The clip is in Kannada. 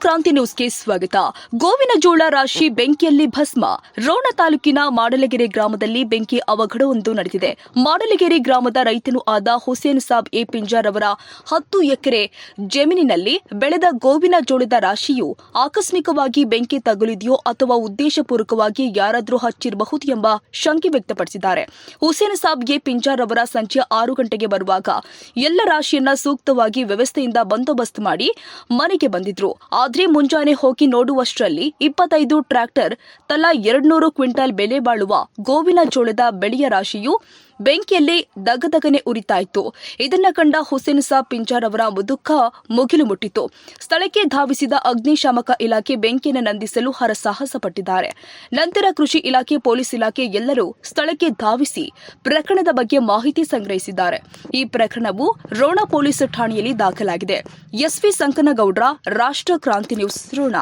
ಕ್ರಾಂತಿ ನ್ಯೂಸ್ಗೆ ಸ್ವಾಗತ. ಗೋವಿನ ಜೋಳ ರಾಶಿ ಬೆಂಕಿಯಲ್ಲಿ ಭಸ್ಮ. ರೋಣ ತಾಲೂಕಿನ ಮಾಡಲಗೆರೆ ಗ್ರಾಮದಲ್ಲಿ ಬೆಂಕಿ ಅವಘಡವೊಂದು ನಡೆದಿದೆ. ಮಾಡಲಗೆರೆ ಗ್ರಾಮದ ರೈತನು ಆದ ಹುಸೇನ್ ಸಾಬ್ ಎ. ಪಿಂಜಾರ್ ಅವರ ಹತ್ತು ಎಕರೆ ಜಮೀನಿನಲ್ಲಿ ಬೆಳೆದ ಗೋವಿನ ಜೋಳದ ರಾಶಿಯು ಆಕಸ್ಮಿಕವಾಗಿ ಬೆಂಕಿ ತಗುಲಿದೆಯೋ ಅಥವಾ ಉದ್ದೇಶಪೂರ್ವಕವಾಗಿ ಯಾರಾದರೂ ಹಚ್ಚಿರಬಹುದು ಎಂಬ ಶಂಕೆ ವ್ಯಕ್ತಪಡಿಸಿದ್ದಾರೆ. ಹುಸೇನ್ ಸಾಬ್ ಎ. ಪಿಂಜಾರ್ ಅವರ ಸಂಜೆ ಆರು ಗಂಟೆಗೆ ಬರುವಾಗ ಎಲ್ಲ ರಾಶಿಯನ್ನ ಸೂಕ್ತವಾಗಿ ವ್ಯವಸ್ಥೆಯಿಂದ ಬಂದೋಬಸ್ತ್ ಮಾಡಿ ಮನೆಗೆ ಬಂದಿದ್ರು. ಆದ್ರೆ ಮುಂಜಾನೆ ಹೋಗಿ ನೋಡುವಷ್ಟರಲ್ಲಿ ಇಪ್ಪತ್ತೈದು ಟ್ರ್ಯಾಕ್ಟರ್, ತಲಾ ಎರಡ್ನೂರು ಕ್ವಿಂಟಾಲ್ ಬೆಲೆ ಬಾಳುವ ಗೋವಿನ ಜೋಳದ ಬೆಳೆಯ ರಾಶಿಯು ಬೆಂಕಿಯಲ್ಲಿ ದಗದಗನೆ ಉರಿತಾ ಇತ್ತು ಇದನ್ನ ಕಂಡ ಹುಸೇನ್ ಸಾಬ್ ಪಿಂಜಾರ್ ಅವರ ಮುದುಕ ಮುಗಿಲು ಮುಟ್ಟಿತು. ಸ್ಥಳಕ್ಕೆ ಧಾವಿಸಿದ ಅಗ್ನಿಶಾಮಕ ಇಲಾಖೆ ಬೆಂಕಿಯನ್ನು ನಂದಿಸಲು ಹರಸಾಹಸ ಪಟ್ಟಿದ್ದಾರೆ. ನಂತರ ಕೃಷಿ ಇಲಾಖೆ, ಪೊಲೀಸ್ ಇಲಾಖೆ ಎಲ್ಲರೂ ಸ್ಥಳಕ್ಕೆ ಧಾವಿಸಿ ಪ್ರಕರಣದ ಬಗ್ಗೆ ಮಾಹಿತಿ ಸಂಗ್ರಹಿಸಿದ್ದಾರೆ. ಈ ಪ್ರಕರಣವು ರೋಣ ಪೊಲೀಸ್ ಠಾಣೆಯಲ್ಲಿ ದಾಖಲಾಗಿದೆ. ಎಸ್ವಿ ಸಂಕನಗೌಡ್ರ, ರಾಷ್ಟ್ರ ಕ್ರಾಂತಿ ನ್ಯೂಸ್, ರೋಣ.